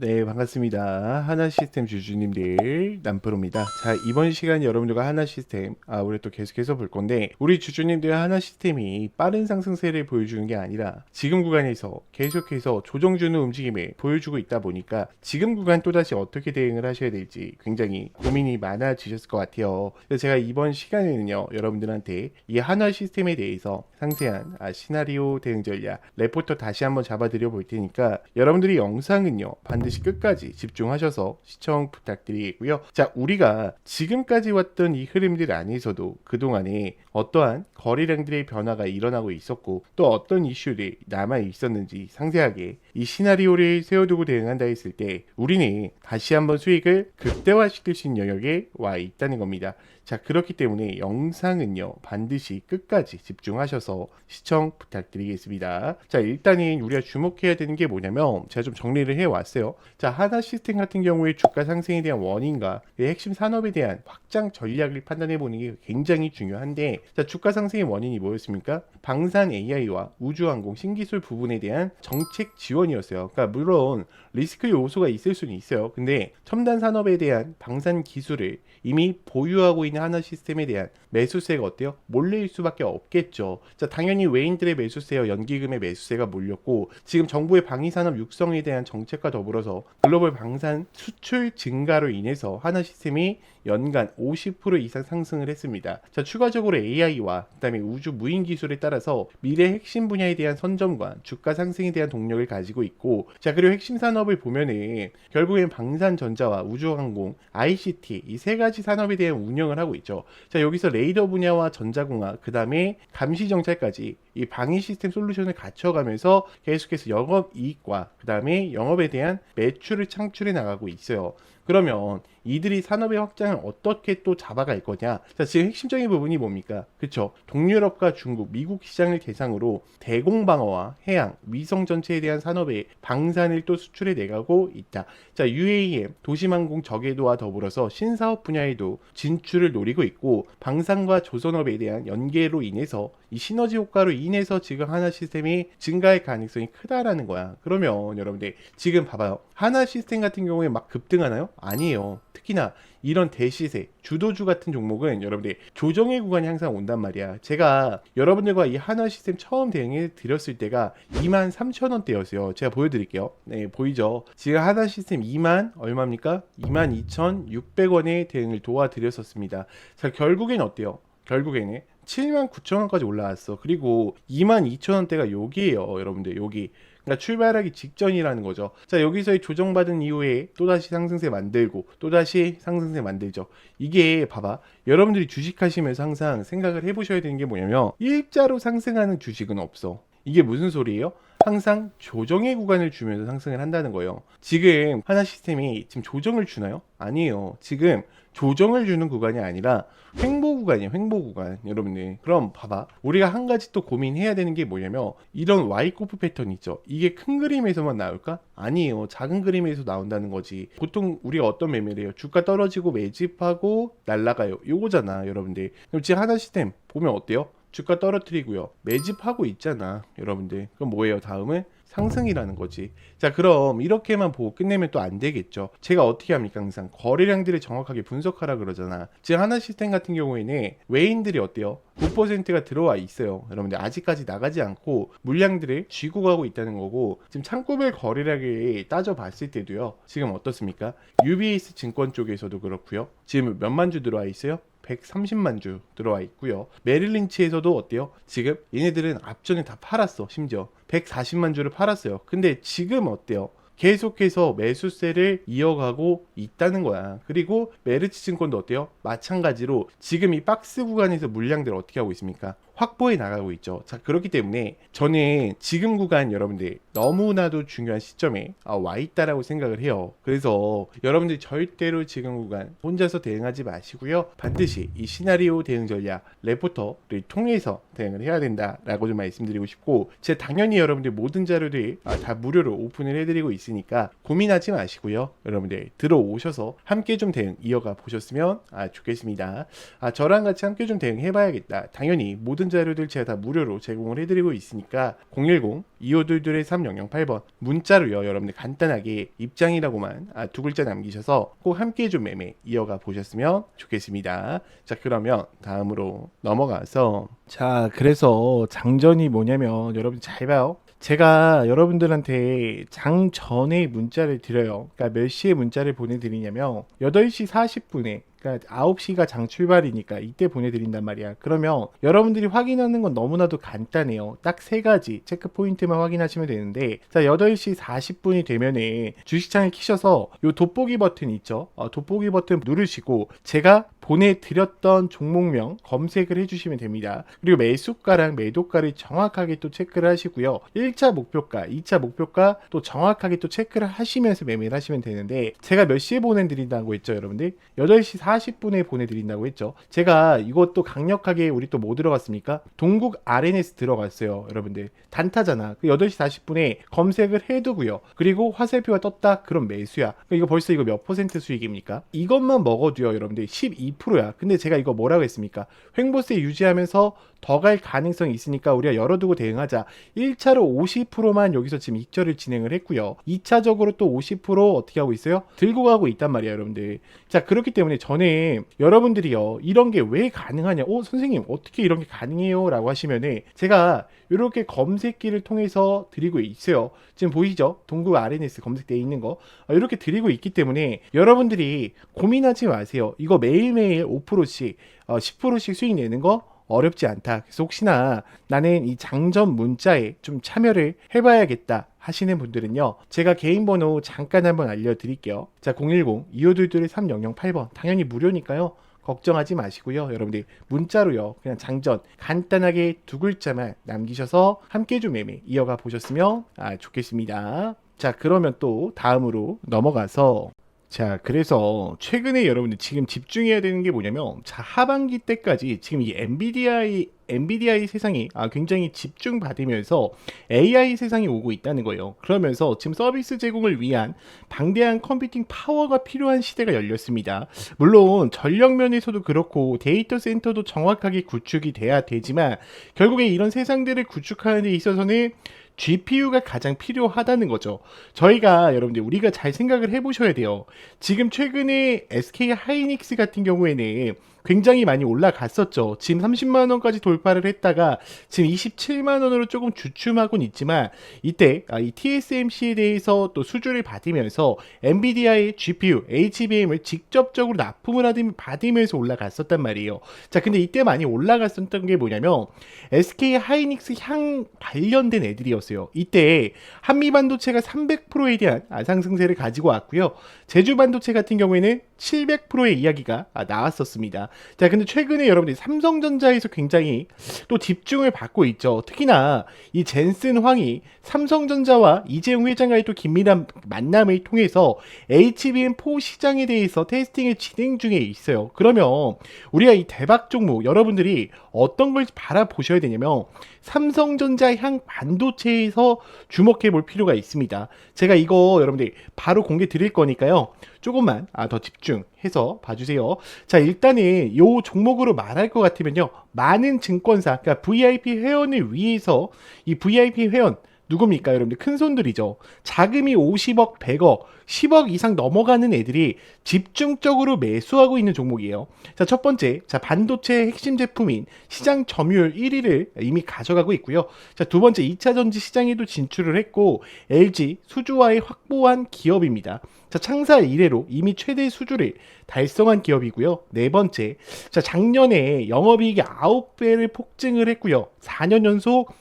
네, 반갑습니다. 하나 시스템 주주님들 남프로입니다. 자, 이번 시간 여러분들과 하나 시스템 아, 우리 또 계속해서 볼 건데 우리 주주님들 하나 시스템이 빠른 상승세를 보여주는 게 아니라 지금 구간에서 계속해서 조정 주는 움직임을 보여주고 있다 보니까 지금 구간 또다시 어떻게 대응을 하셔야 될지 굉장히 고민이 많아지셨을 것 같아요. 그래서 제가 이번 시간에는요, 여러분들한테 이 하나 시스템에 대해서 상세한 아, 시나리오 대응 전략 레포터 다시 한번 잡아 드려 볼 테니까 여러분들이 영상은요 반드시 끝까지 집중하셔서 시청 부탁드리겠고요. 자 우리가 지금까지 왔던 이 흐름들 안에서도 그동안에 어떠한 거래량들의 변화가 일어나고 있었고 또 어떤 이슈들이 남아 있었는지 상세하게 이 시나리오를 세워두고 대응한다 했을 때 우리는 다시 한번 수익을 극대화시킬 수 있는 영역에 와 있다는 겁니다. 자 그렇기 때문에 영상은요 반드시 끝까지 집중하셔서 시청 부탁드리겠습니다. 자 일단은 우리가 주목해야 되는 게 뭐냐면 제가 좀 정리를 해왔어요. 자 하나 시스템 같은 경우에 주가 상승에 대한 원인과 그 핵심 산업에 대한 확장 전략을 판단해 보는 게 굉장히 중요한데 자 주가 상승의 원인이 뭐였습니까? 방산 AI와 우주항공 신기술 부분에 대한 정책 지원이었어요. 그러니까 물론 리스크 요소가 있을 수는 있어요. 근데 첨단 산업에 대한 방산 기술을 이미 보유하고 있는 하나 시스템에 대한 매수세가 어때요? 몰릴 수밖에 없겠죠. 자, 당연히 외인들의 매수세와 연기금의 매수세가 몰렸고 지금 정부의 방위 산업 육성에 대한 정책과 더불어서 글로벌 방산 수출 증가로 인해서 하나 시스템이 연간 50% 이상 상승을 했습니다. 자, 추가적으로 AI와 그다음에 우주 무인 기술에 따라서 미래 핵심 분야에 대한 선점과 주가 상승에 대한 동력을 가지고 있고 자, 그리고 핵심 산업을 보면은 결국엔 방산 전자와 우주항공, ICT 이 세 가지 산업에 대한 운영을 하고 있죠. 자, 여기서 레이더 분야와 전자공학, 그다음에 감시 정찰까지 이 방위 시스템 솔루션을 갖춰가면서 계속해서 영업 이익과 그 다음에 영업에 대한 매출을 창출해 나가고 있어요. 그러면 이들이 산업의 확장을 어떻게 또 잡아갈 거냐? 자, 지금 핵심적인 부분이 뭡니까? 그쵸? 동유럽과 중국, 미국 시장을 대상으로 대공방어와 해양, 위성 전체에 대한 산업의 방산을 또 수출해 내가고 있다. 자, UAM, 도시망공 저궤도와 더불어서 신사업 분야에도 진출을 노리고 있고 방산과 조선업에 대한 연계로 인해서 이 시너지 효과로 인해서 지금 하나 시스템이 증가할 가능성이 크다라는 거야. 그러면 여러분들 지금 봐봐요. 하나 시스템 같은 경우에 막 급등하나요? 아니에요. 특히나 이런 대시세, 주도주 같은 종목은 여러분들 조정의 구간이 항상 온단 말이야. 제가 여러분들과 이 하나 시스템 처음 대응해 드렸을 때가 2만 3천 원대였어요. 제가 보여드릴게요. 네, 보이죠? 지금 하나 시스템 2만 얼마입니까? 2만 2,600원의 대응을 도와드렸었습니다. 자, 결국엔 어때요? 결국에는 7만 9천 원까지 올라왔어. 그리고 2만 2천 원대가 여기에요, 여러분들. 여기. 그러니까 출발하기 직전이라는 거죠. 자, 여기서의 조정받은 이후에 또다시 상승세 만들고 또다시 상승세 만들죠. 이게 봐봐. 여러분들이 주식하시면서 항상 생각을 해보셔야 되는 게 뭐냐면 일자로 상승하는 주식은 없어. 이게 무슨 소리예요? 항상 조정의 구간을 주면서 상승을 한다는 거예요. 지금 하나 시스템이 지금 조정을 주나요? 아니에요. 지금 조정을 주는 구간이 아니라 횡보 구간이에요. 횡보 구간. 여러분들. 그럼 봐봐. 우리가 한 가지 또 고민해야 되는 게 뭐냐면 이런 와이코프 패턴 있죠. 이게 큰 그림에서만 나올까? 아니에요. 작은 그림에서 나온다는 거지. 보통 우리가 어떤 매매를 해요? 주가 떨어지고 매집하고 날라가요. 요거잖아, 여러분들. 그럼 지금 하나 시스템 보면 어때요? 주가 떨어뜨리고요. 매집하고 있잖아, 여러분들. 그럼 뭐예요? 다음은 상승이라는 거지. 자, 그럼 이렇게만 보고 끝내면 또 안 되겠죠. 제가 어떻게 합니까? 항상 거래량들을 정확하게 분석하라 그러잖아. 지금 하나 시스템 같은 경우에는 외인들이 어때요? 9%가 들어와 있어요. 여러분들 아직까지 나가지 않고 물량들을 쥐고 가고 있다는 거고 지금 창구별 거래량을 따져봤을 때도요. 지금 어떻습니까? UBS 증권 쪽에서도 그렇고요. 지금 몇만 주 들어와 있어요? 130만 주 들어와 있고요. 메릴린치에서도 어때요? 지금 얘네들은 앞전에 다 팔았어. 심지어 140만 주를 팔았어요. 근데 지금 어때요? 계속해서 매수세를 이어가고 있다는 거야. 그리고 메르치 증권도 어때요? 마찬가지로 지금 이 박스 구간에서 물량들 어떻게 하고 있습니까? 확보해 나가고 있죠. 자, 그렇기 때문에 저는 지금 구간 여러분들 너무나도 중요한 시점에 아, 와 있다라고 생각을 해요. 그래서 여러분들 절대로 지금 구간 혼자서 대응하지 마시고요. 반드시 이 시나리오 대응 전략 레포터를 통해서 대응을 해야 된다라고 좀 말씀드리고 싶고 제가 당연히 여러분들 모든 자료들 아, 다 무료로 오픈을 해드리고 있으니까 고민하지 마시고요. 여러분들 들어오셔서 함께 좀 대응 이어가 보셨으면 아, 좋겠습니다. 아, 저랑 같이 함께 좀 대응해봐야겠다. 당연히 모든 모든 자료들 제가 다 무료로 제공을 해드리고 있으니까 010-2522-3008번 문자로요. 여러분들 간단하게 입장이라고만 아, 두 글자 남기셔서 꼭 함께 좀 매매 이어가 보셨으면 좋겠습니다. 자 그러면 다음으로 넘어가서. 자 그래서 장전이 뭐냐면 여러분 잘 봐요. 제가 여러분들한테 장 전에 문자를 드려요. 그러니까 몇 시에 문자를 보내드리냐면 8시 40분에 그러니까 9시가 장 출발이니까 이때 보내드린단 말이야. 그러면 여러분들이 확인하는 건 너무나도 간단해요. 딱 세 가지 체크 포인트만 확인하시면 되는데 자 8시 40분이 되면은 주식창을 키셔서 요 돋보기 버튼 있죠. 어, 돋보기 버튼 누르시고 제가 보내드렸던 종목명 검색을 해주시면 됩니다. 그리고 매수가랑 매도가를 정확하게 또 체크를 하시고요. 1차 목표가, 2차 목표가 또 정확하게 또 체크를 하시면서 매매를 하시면 되는데 제가 몇 시에 보내드린다고 했죠, 여러분들? 8시 40분에 보내드린다고 했죠. 제가 이것도 강력하게 우리 또 뭐 들어갔습니까? 동국 RNS 들어갔어요, 여러분들. 단타잖아. 그 8시 40분에 검색을 해두고요. 그리고 화살표가 떴다? 그럼 매수야. 이거 벌써 이거 몇 퍼센트 수익입니까? 이것만 먹어도요, 여러분들 12%야. 근데 제가 이거 뭐라고 했습니까? 횡보세 유지하면서 더 갈 가능성이 있으니까 우리가 열어두고 대응하자. 1차로 50%만 여기서 지금 익절을 진행을 했고요. 2차적으로 또 50% 어떻게 하고 있어요? 들고 가고 있단 말이야, 여러분들. 자, 그렇기 때문에 전에 여러분들이요. 이런 게 왜 가능하냐? 어, 선생님, 어떻게 이런 게 가능해요? 라고 하시면은 제가 이렇게 검색기를 통해서 드리고 있어요. 지금 보이죠? 동구 RNS 검색되어 있는 거. 어, 이렇게 드리고 있기 때문에 여러분들이 고민하지 마세요. 이거 매일매일 5%씩, 어, 10%씩 수익 내는 거 어렵지 않다. 그래서 혹시나 나는 이 장전 문자에 좀 참여를 해봐야겠다 하시는 분들은요. 제가 개인 번호 잠깐 한번 알려드릴게요. 자, 010-2522-3008번. 당연히 무료니까요. 걱정하지 마시고요. 여러분들 문자로요. 그냥 장전 간단하게 두 글자만 남기셔서 함께 좀 매매 이어가 보셨으면 아, 좋겠습니다. 자, 그러면 또 다음으로 넘어가서 자, 그래서 최근에 여러분들 지금 집중해야 되는 게 뭐냐면 자, 하반기 때까지 지금 이 엔비디아의 엔비디아의 세상이 아, 굉장히 집중받으면서 AI 세상이 오고 있다는 거예요. 그러면서 지금 서비스 제공을 위한 방대한 컴퓨팅 파워가 필요한 시대가 열렸습니다. 물론 전력 면에서도 그렇고 데이터 센터도 정확하게 구축이 돼야 되지만 결국에 이런 세상들을 구축하는 데 있어서는 GPU가 가장 필요하다는 거죠. 저희가 여러분들 우리가 잘 생각을 해보셔야 돼요. 지금 최근에 SK 하이닉스 같은 경우에는 굉장히 많이 올라갔었죠. 지금 30만 원까지 돌파를 했다가 지금 27만 원으로 조금 주춤하곤 있지만 이때 아, 이 TSMC에 대해서 또 수주를 받으면서 엔비디아의 GPU, HBM을 직접적으로 납품을 받으면서 올라갔었단 말이에요. 자, 근데 이때 많이 올라갔었던 게 뭐냐면 SK 하이닉스 향 관련된 애들이었어요. 이때 한미 반도체가 300%에 대한 아, 상승세를 가지고 왔고요. 제주 반도체 같은 경우에는 700%의 이야기가 아, 나왔었습니다. 자, 근데 최근에 여러분들이 삼성전자에서 굉장히 또 집중을 받고 있죠. 특히나 이 젠슨 황이 삼성전자와 이재용 회장과의 또 긴밀한 만남을 통해서 HBM4 시장에 대해서 테스팅을 진행 중에 있어요. 그러면 우리가 이 대박 종목 여러분들이 어떤 걸 바라보셔야 되냐면 삼성전자 향 반도체에서 주목해 볼 필요가 있습니다. 제가 이거 여러분들 바로 공개 드릴 거니까요. 조금만 아, 더 집중해서 봐주세요. 자, 일단은 요 종목으로 말할 것 같으면요. 많은 증권사, 그러니까 VIP 회원을 위해서 이 VIP 회원 누굽니까 여러분들? 큰 손들이죠. 자금이 50억 100억 10억 이상 넘어가는 애들이 집중적으로 매수하고 있는 종목이에요. 자 첫 번째 자 반도체 핵심 제품인 시장 점유율 1위를 이미 가져가고 있고요. 자 두 번째 2차 전지 시장에도 진출을 했고 LG 수주와의 확보한 기업입니다. 자 창사 이래로 이미 최대 수주를 달성한 기업이고요. 네 번째 자 작년에 영업이익이 9배를 폭증을 했고요. 4년 연속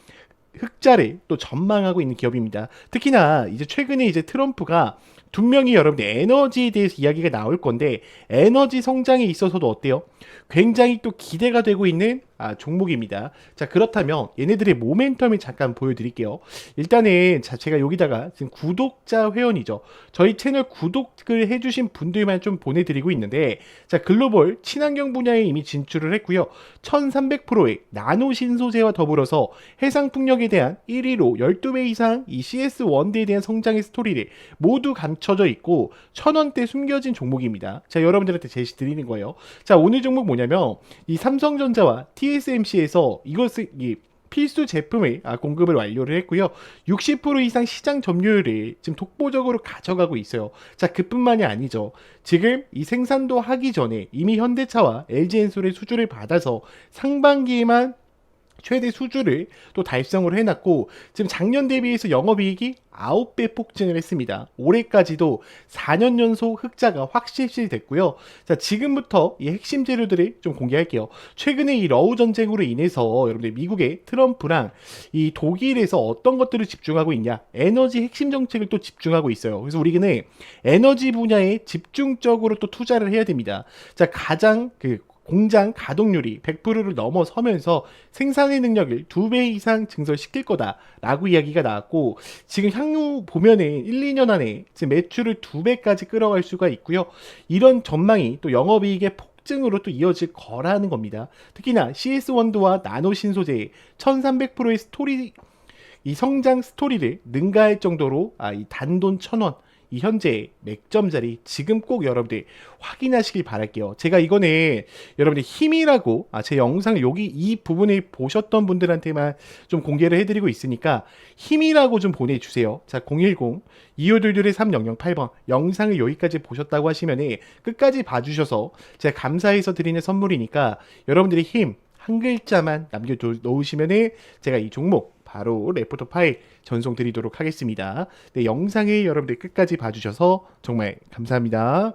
흑자를 또 전망하고 있는 기업입니다. 특히나 이제 최근에 이제 트럼프가 분명히 여러분들 에너지에 대해서 이야기가 나올 건데 에너지 성장에 있어서도 어때요? 굉장히 또 기대가 되고 있는 아, 종목입니다. 자 그렇다면 얘네들의 모멘텀을 잠깐 보여드릴게요. 일단은 자 제가 여기다가 지금 구독자 회원이죠. 저희 채널 구독을 해주신 분들만 좀 보내드리고 있는데 자 글로벌 친환경 분야에 이미 진출을 했고요. 1300%의 나노 신소재와 더불어서 해상 풍력에 대한 1위로 12배 이상 이 CS 원대에 대한 성장의 스토리를 모두 감춰져 있고 천원대 숨겨진 종목입니다. 자 여러분들한테 제시 드리는 거예요. 자 오늘 종목 뭐냐면 이 삼성전자와 T TSMC에서 이것을 이 필수 제품을 아, 공급을 완료를 했고요. 60% 이상 시장 점유율을 지금 독보적으로 가져가고 있어요. 자, 그뿐만이 아니죠. 지금 이 생산도 하기 전에 이미 현대차와 LG엔솔의 수주를 받아서 상반기에만 최대 수주를 또 달성을 해놨고 지금 작년 대비해서 영업이익이 9배 폭증을 했습니다. 올해까지도 4년 연속 흑자가 확실시 됐고요. 자 지금부터 이 핵심 재료들을 좀 공개할게요. 최근에 이 러우 전쟁으로 인해서 여러분들 미국의 트럼프랑 이 독일에서 어떤 것들을 집중하고 있냐? 에너지 핵심 정책을 또 집중하고 있어요. 그래서 우리는 에너지 분야에 집중적으로 또 투자를 해야 됩니다. 자 가장 그 공장 가동률이 100%를 넘어서면서 생산의 능력을 두배 이상 증설시킬 거다라고 이야기가 나왔고 지금 향후 보면은 1, 2년 안에 지금 매출을 두 배까지 끌어갈 수가 있고요. 이런 전망이 또 영업이익의 폭증으로 또 이어질 거라는 겁니다. 특히나 CS 원도와 나노 신소재의 1300%의 스토리 이 성장 스토리를 능가할 정도로 아, 이 단돈 천 원. 이 현재 맥점 자리 지금 꼭 여러분들 확인하시길 바랄게요. 제가 이거는 여러분들 힘이라고 아, 제 영상을 여기 이 부분을 보셨던 분들한테만 좀 공개를 해드리고 있으니까 힘이라고 좀 보내주세요. 자 010 2522 3008번 영상을 여기까지 보셨다고 하시면은 끝까지 봐주셔서 제가 감사해서 드리는 선물이니까 여러분들의 힘 한 글자만 남겨놓으시면은 제가 이 종목 바로 레포터 파일 전송 드리도록 하겠습니다. 네, 영상을 여러분들 끝까지 봐주셔서 정말 감사합니다.